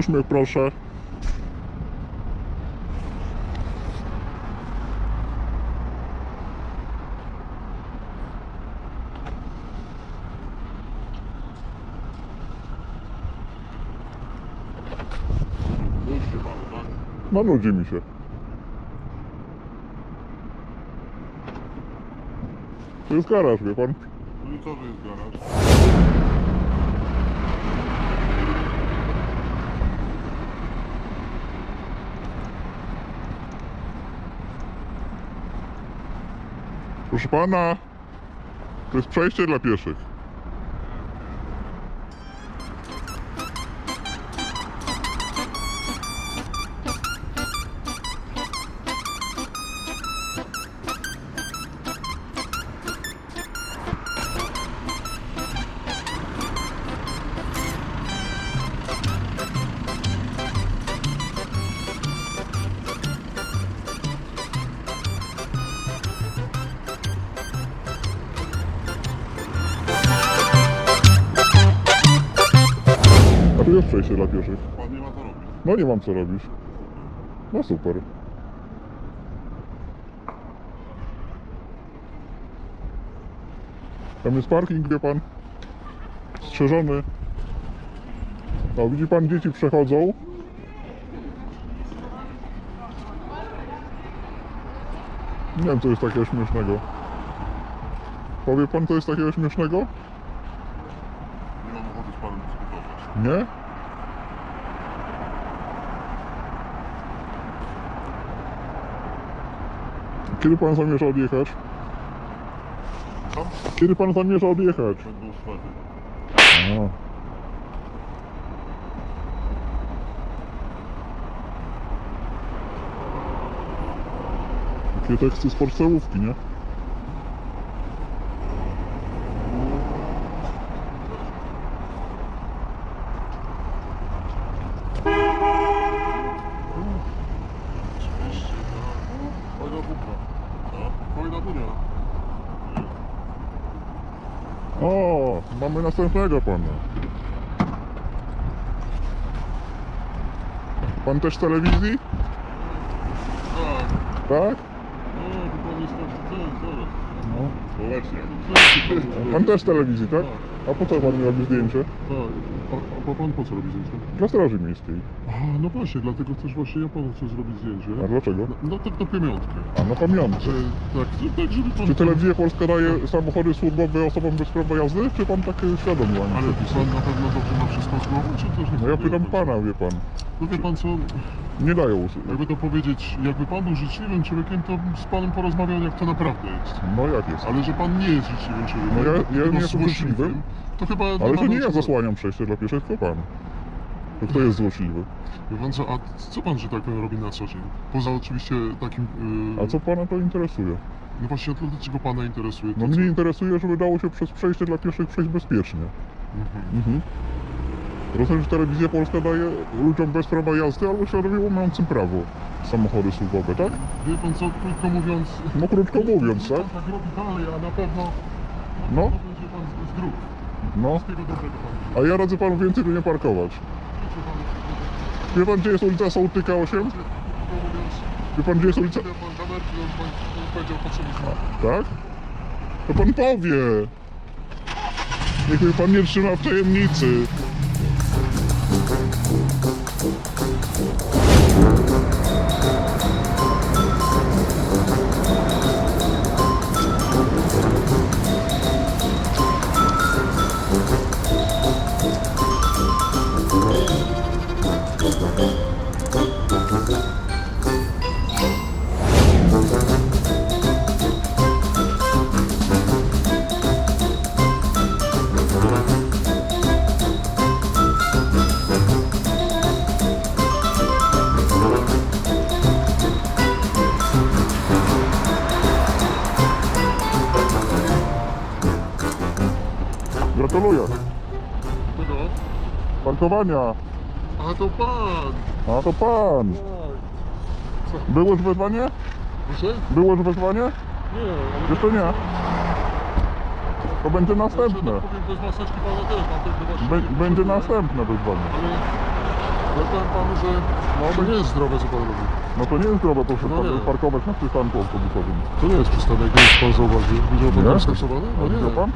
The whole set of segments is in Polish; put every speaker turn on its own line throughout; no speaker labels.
Uśmiech proszę. No nudzi mi się. To jest garaż, wie pan?
No i to jest garaż?
Proszę pana, to jest przejście dla pieszych. Dla pieszych.
Pan nie ma co robić.
No nie mam co robić. No super. Tam jest parking, wie pan. Strzeżony. No widzi pan, dzieci przechodzą. Nie wiem, co jest takiego śmiesznego. Powie pan, co jest takiego śmiesznego?
Nie mam ochoty z panem dyskutować.
Nie? Kiedy pan zamierza odjechać? Kiedy pan zamierza odjechać?
Będą szwedy.
A. Takie z podstawówki, nie?
Oczywiście. Fajna buka. No, fajna bunia.
O, następnego pana. Pan też z telewizji?
Tak.
Tak?
No, to pan jest taki ten, zaraz.
No.
Społecznie.
Pan też z telewizji, tak? A po co pan mi robi zdjęcie?
Tak. A, pan po co robi zdjęcie?
Dla Straży Miejskiej.
A, no właśnie, dlatego też właśnie ja panu chcę zrobić zdjęcie.
A dlaczego?
No, no tak na pamiątkę.
A na pamiątkę.
Że, tak, że- tak, żeby pan...
Czy Telewizja Polska daje samochody służbowe osobom bez prawa jazdy, czy pan tak świadomie łamie
Ale pan na pewno dobrze ma wszystko z głową, czy też nie?
No ja pytam pana, wie pan.
No wie pan co,
Nie dają usług.
jakby to powiedzieć, jakby pan był życzliwym człowiekiem, to z panem porozmawiał jak to naprawdę jest.
No jak jest?
Ale że pan nie jest życzliwym człowiekiem,
No ja- ja nie jestem życzliwym.
To chyba...
Ale to nie ja zasłaniam przejście dla pieszych, tylko pan. To kto jest złośliwy?
Wie pan co, a co pan, że tak powiem, robi na co dzień? Poza oczywiście takim... Yy,
A co pana to interesuje?
No właśnie, to dlaczego pana interesuje? To
No
co?
mnie interesuje, żeby dało się przez przejście dla pieszych przejść bezpiecznie.
Mhm.
Mhm. Rozumiem, że Telewizja Polska daje ludziom bez prawa jazdy, ale świadomie łamiącym prawo samochody służbowe, tak?
Wie pan co, krótko mówiąc...
No krótko mówiąc,
Pan
tak?
tak robi dalej, a na pewno...
No.
Będzie pan z-.
No.
Wszystkiego dobrego panu.
A ja radzę panu więcej tu nie parkować.
Panu
Wie pan, gdzie jest ulica Sołtyka 8?
Krótko mówiąc...
Wie pan, gdzie jest ulica...
Wie pan kamerki, on pan on powiedział po co mi zna.
Tak? To pan powie. Niech mnie pan nie trzyma w tajemnicy.
A to pan!
A to pan.
Tak.
Było już wezwanie?
Proszę?
Było już wezwanie?
Nie, ale...
Jeszcze nie. To będzie
Znaczy,
następne.
tak powiem, bez maseczki pana też, pan też właśnie...
Bę- będzie następne wezwanie.
Ale... Ale powiem panu, że no, to nie jest zdrowe, co pan robi.
No to nie jest zdrowe, proszę
No
pana,
nie.
parkować na przystanku autobusowym.
To nie jest przystanek, nie jest pan zauważył. Widział pan
Nie?
tam? No nie.
Widział pan?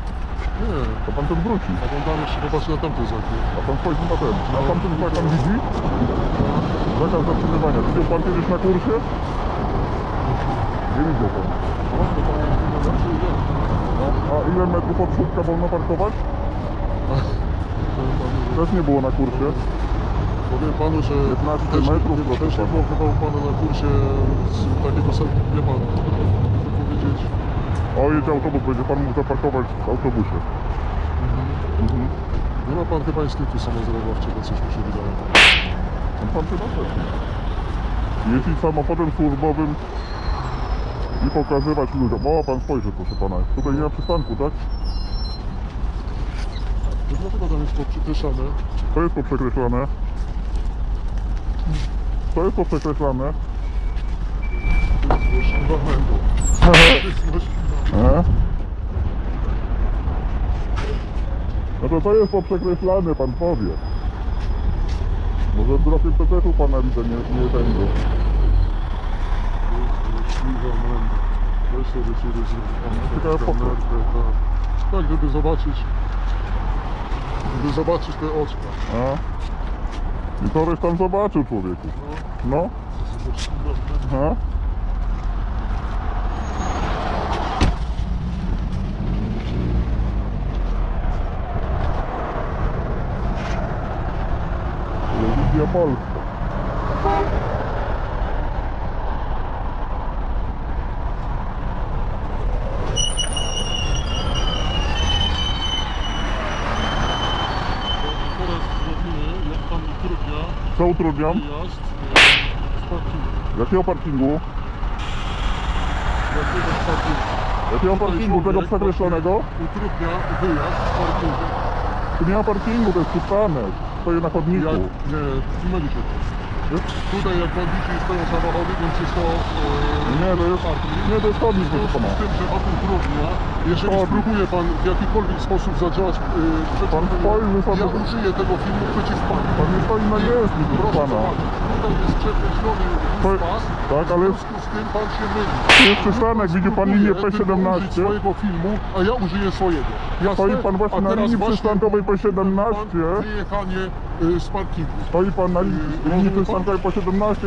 Nie.
To pan ten wróci.
A pan tam jeszcze popatrzy na tamtej zaknie.
A pan spojrzy na ten. A pan ten pan widzi? Zakaz zatrzymywania. Widział pan kiedyś na kursie? Nie widział pan.
No.
No. A ile metrów od słupka wolno parkować? Też nie było na kursie.
Panu, że
15
też,
metrów,
nie,
proszę
też nie było chyba u pana na kursie z takiego samego, wie pan, powiedzieć,
O, jedzie autobus, będzie pan mógł zaparkować w autobusie. Mhm.
nie ma pan chyba instynktu samozarobowczego, coś mi się wydaje.
No pan chyba też nie. Jeździć samochodem służbowym i pokazywać ludziom. O, pan spojrzy, proszę pana. Tutaj nie ma przystanku, tak?
To dlaczego tam?
To jest poprzekreślane. To jest poprzekreślane.
To jest złośliwa mędą. To jest złośliwa
E? No to to jest poprzekreślane, pan powie. Może drokiem to też u pana widzę, nie, nie
męda. Weź sobie ciebie
co?
Tak, żeby zobaczyć, żeby zobaczyć te oczka.
A? I to tam zobaczył, człowieku.
No,
No?
złośliwa męda.
A? Telewizja Polska.
Utrudnia
Co utrudniam?
wyjazd.
Jakiego parkingu?
Jakiego parkingu?
Jakiego parkingu? Tego przekreślonego?
Utrudnia wyjazd z parkingu.
Tu nie ma parkingu, to jest przystanek. Stoję na chodniku.
Jak, nie, myli się. Tutaj jak pan widzi stoją samochody, więc jest to e,
Nie, to jest,
parking.
nie, to jest
W
proszę
związku
pana.
z tym, że o tym trudnia, jeżeli
Chodnik.
spróbuje pan w jakikolwiek sposób zadziałać yy, przeciw
Pan spojrzy sobie-
ja użyję tego filmu przeciw panu.
Pan nie stoi na jezdni, proszę
Proszę
pana.
zobaczyć, tutaj jest przekreślony
To-
pas,
tak,
w
ale-
związku z tym pan się myli.
Tu jest przystanek, widzi pan linię
Spróbuje tylko użyć
P17.
swojego filmu, a ja użyję swojego.
Stoi pan właśnie na linii przystankowej
pan
P17.
Wyjechanie y, z parkingu.
Stoi pan na linii, linii przystankowej po 17.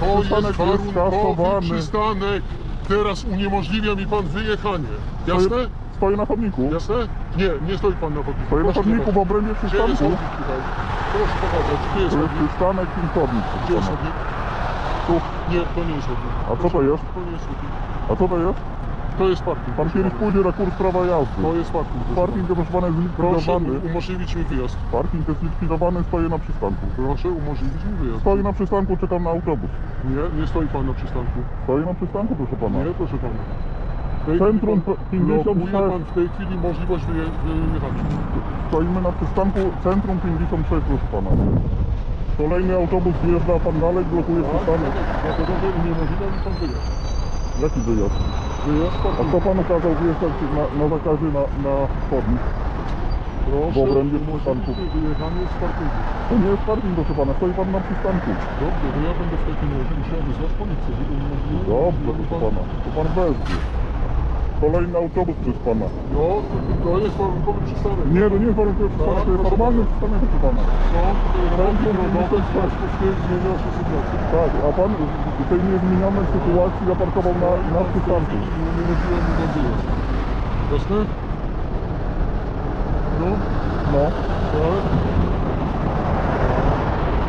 To jest
Przystanek jest
warunkowy
skasowany.
przystanek. Teraz uniemożliwia mi pan wyjechanie. Jasne?
Stoi, stoi na chodniku.
Jasne? Nie, nie stoi pan na chodniku.
Stoi na
Proszę
chodniku w
zobaczyć.
obrębie
Gdzie jest
przystanku.
chodnik tutaj? Proszę pokazać, gdzie jest
To jest
chodnik?
przystanek i chodnik.
Gdzie jest chodnik?
Tu.
Nie, to nie jest chodnik.
A co to jest?
To nie jest chodnik.
A co to jest?
To jest parking. Pana.
pójdzie na kurs prawa jazdy.
To jest parking. proszę
Parking,
pana.
proszę pana, jest
Proszę
zlikwidowany.
umożliwić mi wyjazd.
Parking jest zlikwidowany, stoję na przystanku.
Proszę umożliwić mi wyjazd.
Stoi na przystanku, czekam na autobus.
Nie, nie stoi pan na przystanku.
Stoi na przystanku, proszę pana.
Nie, proszę pana. W tej
Centrum
chwili pan-
56.
blokuje pan w tej chwili możliwość wyje- wyjechania.
Stoimy na przystanku Centrum 56, proszę pana. Kolejny autobus wjeżdża, pan dalej blokuje przystanek.
Dlatego, że uniemożliwia mi pan wyjazd.
Jaki wyjazd? A kto panu kazał wjeżdżać na, na zakazie na, na chodnik?
Proszę
w obrębie przystanku.
wyjechanie z parkingu.
To nie jest parking, proszę pana, stoi pan na przystanku.
Dobrze, to ja będę w takim razie musiał wysłać policję, żeby umożliwić...
Dobrze, proszę pana, to pan wezwie. Kolejny autobus przez pana.
No, to jest warunkowy przystanek.
Nie, to nie jest warunkowy przystanek, to jest normalny przystanek, proszę pana.
No, tutaj robi
Centrum
drogowe, w
56.
związku z tym zmienia się sytuacja.
Tak, a pan w tej niezmienionej sytuacji zaparkował na, na przystanku.
Uniemożliwia mi pan wyjazd. Jasne? No,
No.
tak.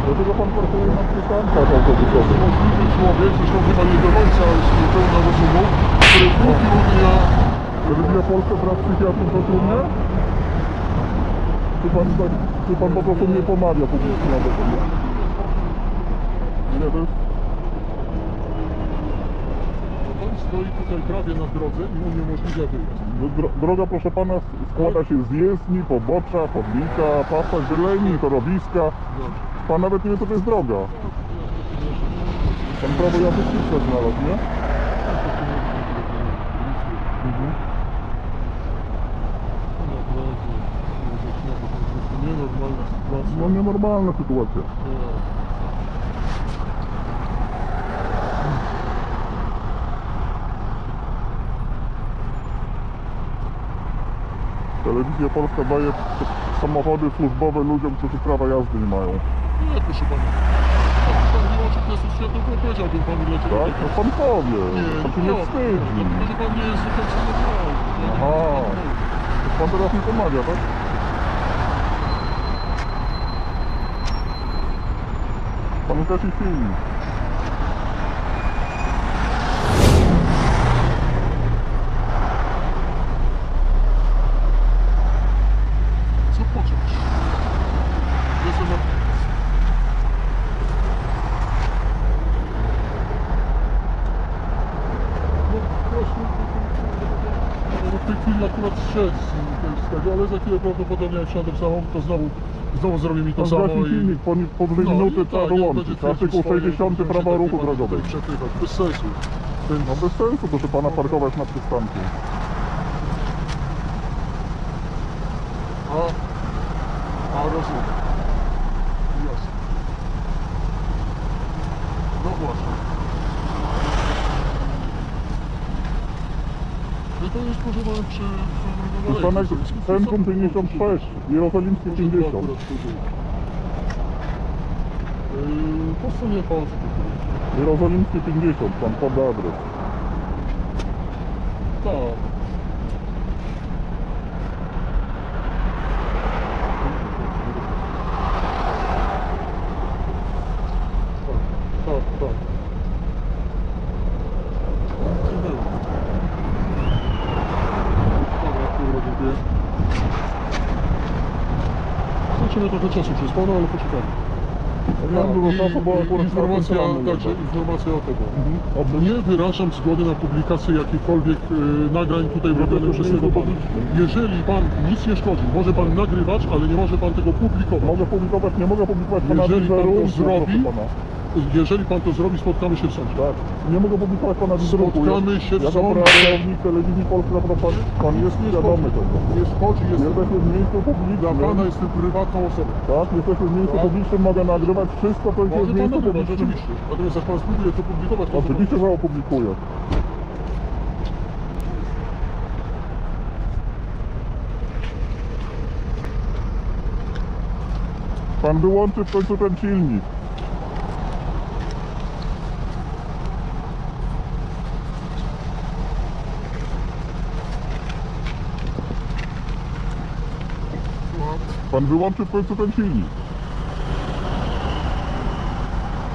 Dlaczego pan parkuje na przystankach autobusowych?
Możliwy człowiek, zresztą chyba nie do końca jest pełna rozumu, utrudnia
Telewizja Polska wraz z psychiatrą to trudne? Czy pan, tak, czy pan po prostu nie pomawia publicznie na to? Nie, to jest...
Pan stoi tutaj prawie na drodze i uniemożliwia wyjazd.
no, Dro, droga, proszę pana, składa się z jezdni, pobocza, chodnika, pasa, zieleni, torowiska. Pan nawet nie wie, co to jest droga. Pan prawo jazdy znalazł, nie? Mhm.
Nie no, nienormalna sytuacja.
No nienormalna sytuacja. Telewizja Polska daje samochody służbowe ludziom, którzy prawa jazdy nie mają.
Nie, proszę pana. Pan nie łączy testu światowego, powiedziałbym panu dlaczego.
Tak? No pan powie. Pan się nie
no,
wstydzi.
Dlatego, że pan nie jest zlicencjonowany.
Aha. Pan teraz mi pomawia, tak? Pan też i filmik.
Co począć? Jestem na... No właśnie, no, w tej chwili akurat szedł z, tego, ale za chwilę prawdopodobnie jak siądę w samochód, to znowu, znowu zrobi mi to
Pan
samo i...
filmik, po, po dwie
No,
minuty trzeba
tak, twierdził
Artykuł
swoje,
60
będzie
prawa ruchu drogowego.
Bez sensu.
No bez sensu, proszę pana parkować na przystanku.
A, a rozumiem. Jasne. No właśnie. No to jest proszę pana przy...
Przystanek Centrum 56, Jerozolimskie 50.
Yy, po stronie Polski.
Jerozolimskie 50, pan poda adres.
Tak, tak, tak. Dobra, kurwa, dziękuję. Stracimy trochę czasu przez pana, ale poczekamy.
Czasu, bo
i-
akurat
informacja, także informacja o tego.
Mhm.
Nie wyrażam zgody na publikację jakichkolwiek e, nagrań tutaj robionych przez tego pana. Jeżeli pan nic nie szkodzi, może pan nagrywać, ale nie może pan tego publikować.
Mogę publikować, nie mogę publikować pana
Jeżeli pan to zrobi. Jeżeli pan to zrobi, spotkamy się w sądzie.
Tak. Nie mogę publikować pana wizerunku.
Spotkamy
Ja-
się w
Jako
sądzie.
pracownik telewizji Polska, zapraszam. Pan jest świadomy tego.
Nie jest,
Jesteśmy w miejscu
dla
publicznym.
pana jestem prywatną osobą.
Tak, jesteśmy w miejscu
Tak.
publicznym, mogę nagrywać wszystko, co jest w miejscu publicznym.
oczywiście. Natomiast jak pan spróbuje to publikować, to
Oczywiście, że opublikuję. Pan wyłączy w końcu ten silnik. Pan wyłączy w końcu ten silnik.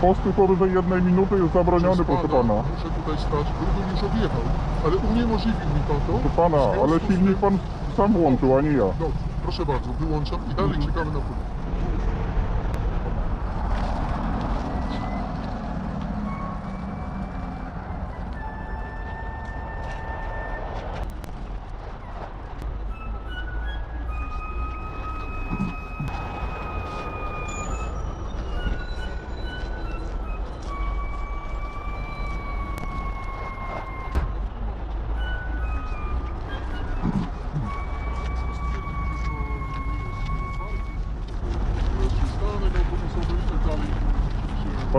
Posty powyżej jednej minuty jest zabroniony, proszę pana.
Muszę tutaj stać, gdybym już odjechał, ale uniemożliwił mi pan to.
Proszę pana,
W związku
ale
z
silnik pan sam włączył, a nie ja.
Dobrze, proszę bardzo, wyłączam i dalej czekamy na próbę.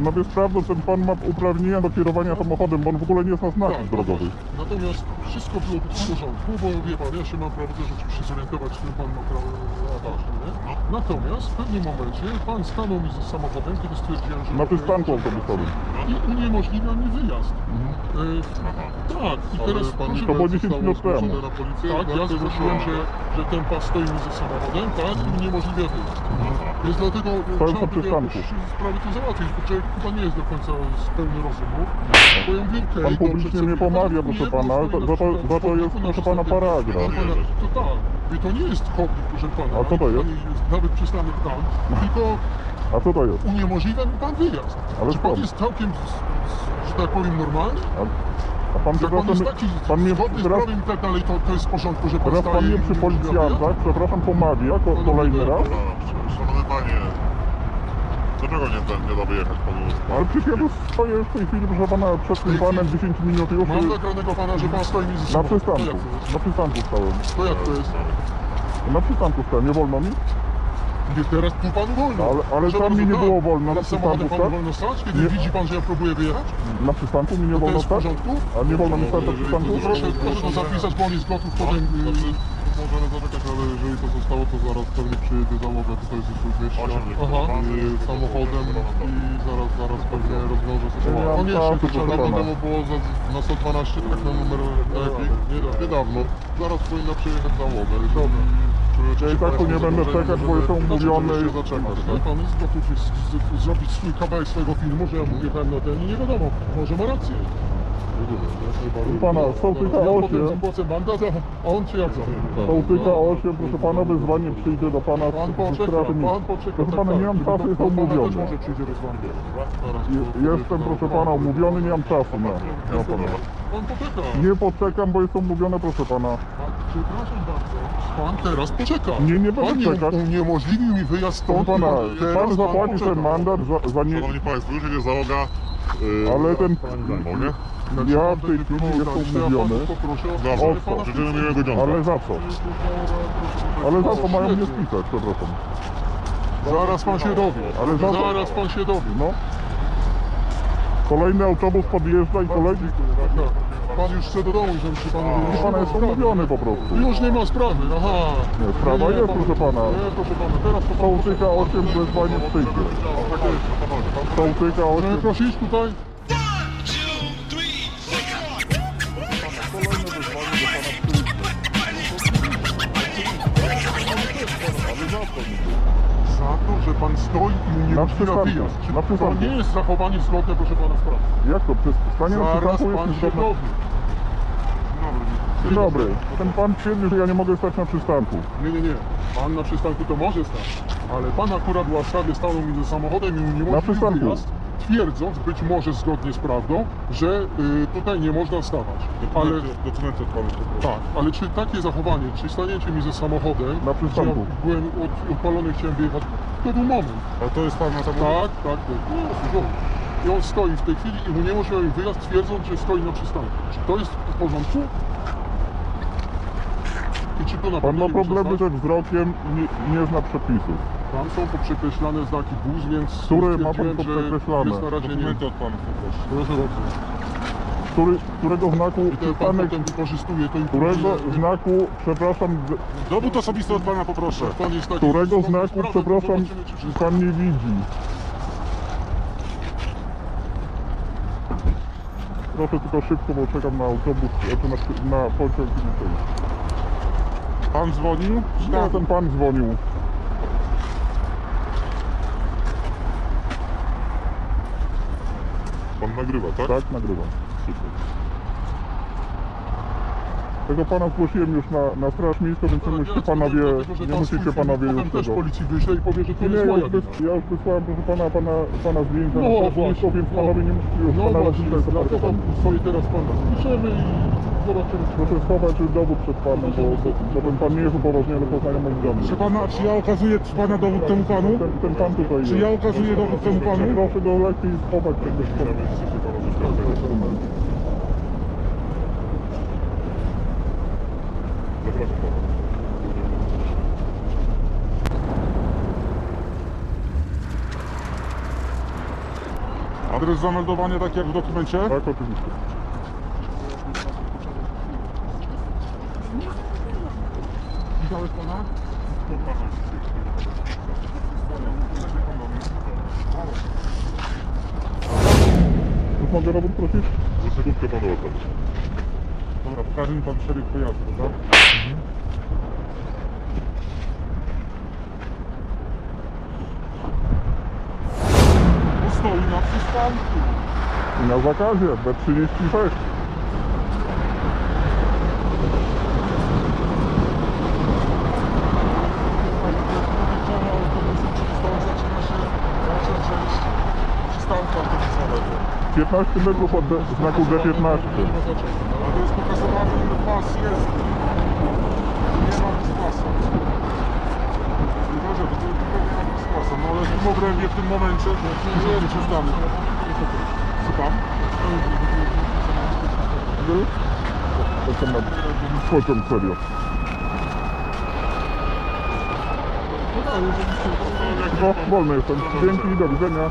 Panowie sprawdzą, ten pan ma uprawnienia do kierowania samochodem, bo on w ogóle nie zna znaki
Tak,
drogowych.
Natomiast wszystko było w porządku, bo wie pan, ja się mam prawo też oczywiście zorientować, w tym pan ma prawo a ważne, nie? Natomiast w pewnym momencie pan stanął mi z samochodem, kiedy stwierdziłem, że...
Na przystanku autobusowym.
I uniemożliwia mi wyjazd. E, tak, i teraz proszę
To było
bardzo,
10 minut temu.
na policję, tak, ja zgłosiłem, że, że ten pas stoi mi ze samochodem, tak, i uniemożliwia wyjazd. Więc dlatego
Stojąc
trzeba by
przystanku.
jakoś to załatwić, bo człowiek chyba nie jest do końca z pełny rozumu. Bo ja mówię, okej,
Pan
dobrze,
publicznie
co
mnie
pan
pomawia, proszę pana, ale za to-
na
za to jest, proszę
na
pana, paragraf.
To tak, to nie jest hobby, proszę pana.
A co to jest?
Nawet przystanek tam, tylko
A co to jest?
uniemożliwia mi pan wyjazd.
Ale
Czy pan
skąd?
jest całkiem, że tak powiem, normalny?
A, a pan
Jak pan
przepraszam,
jest taki
pan mnie
zgodny z
teraz,
prawem i tak dalej, to, to jest w porządku, że pan
teraz
staje
pan mnie
i
przy
wyjazd?
policjantach, przepraszam, pomawia ko- kolejny raz.
Szanowny panie, dlaczego nie, nie da wyjechać panu?
Ale przecież ja stoję w tej chwili, proszę pana, przed tym panem 10 minut już
Mam nagranego pana, że pan stoi mi ze
na
samochodem.
przystanku.
To jak to jest?
Na przystanku stałem.
To jak to jest?
Na przystanku stałem, nie wolno mi?
Nie, teraz tu panu wolno.
Ale- ale tam mi nie
tak.
było wolno,
Ale
na
samochodem
przystanku,
panu
tak?
wolno stać, kiedy
Nie.
widzi pan, że ja próbuję wyjechać?
Na przystanku mi nie
To
wolno
jest w
stać?
porządku?
A nie wolno mi stać na przystanku?
Proszę, proszę to zapisać, bo on jest gotów potem...
możemy zaczekać, ale jeżeli to zostało, to zaraz pewnie przyjedzie załoga, tutaj jest już 200
Aha.
samochodem i zaraz, zaraz pewnie rozwiąże sytuację.
to trzeba
proszę pana.
Wiadomo było za, na 112 tak na numer lepiej, nie, niedawno. Zaraz powinna przyjechać załoga.
Ja i tak tu nie będę czekać, bo jestem umówiony.
się zaczekać,
Tak, pan jest gotów jest z- z- zrobić swój kawałek swojego filmu, że ja mówię na ten i nie wiadomo, może ma rację.
Pana, sołtyka
Ja potem
8,
zapłacę mandat, a on czy jak za?
sołtyka 8, proszę pana, wezwanie przyjdzie do pana
Pan
z
poczeka, pan poczeka.
Proszę
tak,
pana,
tak.
nie mam
Tylko
czasu,
do pana też
umówiony.
może przyjdzie wezwanie.
Zaraz
Je- Jestem, proszę pana, umówiony, nie mam czasu na, na pana.
Pan poczeka.
Nie poczekam, bo jestem umówiony, proszę pana.
Pan, Przepraszam bardzo. Pan teraz poczeka.
Nie, nie będę
pan
czekać.
uniemożliwił mi wyjazd
Proszę
stąd.
pana,
i
pan zapłaci
poczeka.
ten mandat za, za nie...
Szanowni Państwo, już jedzie załoga. Yy,
Ale ten-
Mogę?
Znaczy,
Ja w tej chwili jestem umówiony.
panu poproszę o
Dobra,
wpisanie pana
życzymy
wpisy.
miłego dziąka.
Ale za co? Ale za co mają mnie spisać, przepraszam.
Zaraz pan się dowie.
Ale za co?
Zaraz pan się dowie.
No. Kolejny autobus podjeżdża i kolejny...
Tak, tak. Pan już chce do domu, żeby się panu
Proszę pana, jest umówiony po prostu.
Już nie ma sprawy, aha.
Nie, sprawa jest, proszę pana.
Nie, proszę pana, teraz to pan
Sołtyka 8, wezwanie przyjdzie. Sołtyka 8...
Możemy prosić tutaj?
Na
uniemożliwia
przystanku.
wyjazd. Czy
Na
to nie jest zachowanie zgodne, proszę pana, z prawem?
Jak to? Przez stanie na
Zaraz
przystanku jest
pan się
niezgodne...
dowie.
Dzień dobry. Ten pan twierdzi, że ja nie mogę stać na przystanku.
Nie, nie, nie. Pan na przystanku to może stać, ale pan akurat łaskawie stanął między samochodem i
Na
uniemożliwił
przystanku.
Twierdząc, być może zgodnie z prawdą, że y, tutaj nie można stawać. Ale,
Dokumenty od Pana
tak, ale czy takie zachowanie, czy staniecie mi ze samochodem,
Na
że ja byłem od, odpalony, chciałem wyjechać, to był moment.
A to jest Pan na
Tak, tak, tak. No. I on stoi w tej chwili i uniemożliwił wyjazd, twierdząc, że stoi na przystanku. Czy to jest w porządku? I czy to na
Pan ma
nie
problemy ze wzrokiem nie, nie zna przepisów.
Tam są poprzekreślane znaki BUS, więc
Które ma pan
stwierdziłem, że
poprzekreślane?
Jest na razie nie.
Dokumenty od Pana poproszę.
Proszę bardzo.
Który, którego znaku
I ten pan potem wykorzystuje to i
Którego
później-
znaku, przepraszam, z-
Dowód osobisty od Pana poproszę.
Pan jest taki
którego znaku,
to
przepraszam,
zobaczymy, czy wszystko-
pan nie widzi. Proszę tylko szybko, bo czekam na autobus, znaczy na, na pociąg i.
Pan dzwonił?
Nie, ten pan dzwonił.
Pan nagrywa, tak?
Tak, nagrywam. Tego pana zgłosiłem już na, na straż miejską, więc nie musicie panowie, nie musicie panowie już
też
tego.
policji wyśle i powie, że to
Nie,
jest
ja
moja
już,
wina.
ja już wysłałem proszę pana, pana, pana zdjęcia
No
na straż miejską,
właśnie,
więc
no.
panowie nie musicie już
No
pana
właśnie,
rozliczać
dlatego stoi teraz pan piszemy i zobaczymy. czy-
Proszę schować dowód przed panem, bo, bo, bo ten pan nie jest upoważniony do znajomych domu.
Proszę pana, czy ja okazuję pana dowód temu panu?
Ten, ten pan tutaj
Czy ja
jest.
okazuję dowód temu panu?
Proszę go lepiej schować przed
Zapraszam
Adres zameldowania tak jak w dokumencie?
Tak, oczywiście.
Widziałeś pana?
Już mogę robót prosić?
Za sekundkę Panu oddam.
Dobra, pokaże mi pan przebieg pojazdu, tak? Tu stoi na przystanku.
I na zakazie, B36.
Wyliczone autobusy, czyli stąd się dalsza część przystanku autobusowego.
15 metrów od znaku D15.
Nie ma znaczenia.
Ale to jest pokazywane, ile pas jest. Nie ma bispasa. Nie może, bo to tylko nie ma bispasa. No ale w obrębie w tym momencie nie jest przystanek. Słucham?
Co ma pociąg serio. No, wolny jestem. Dzięki, do widzenia.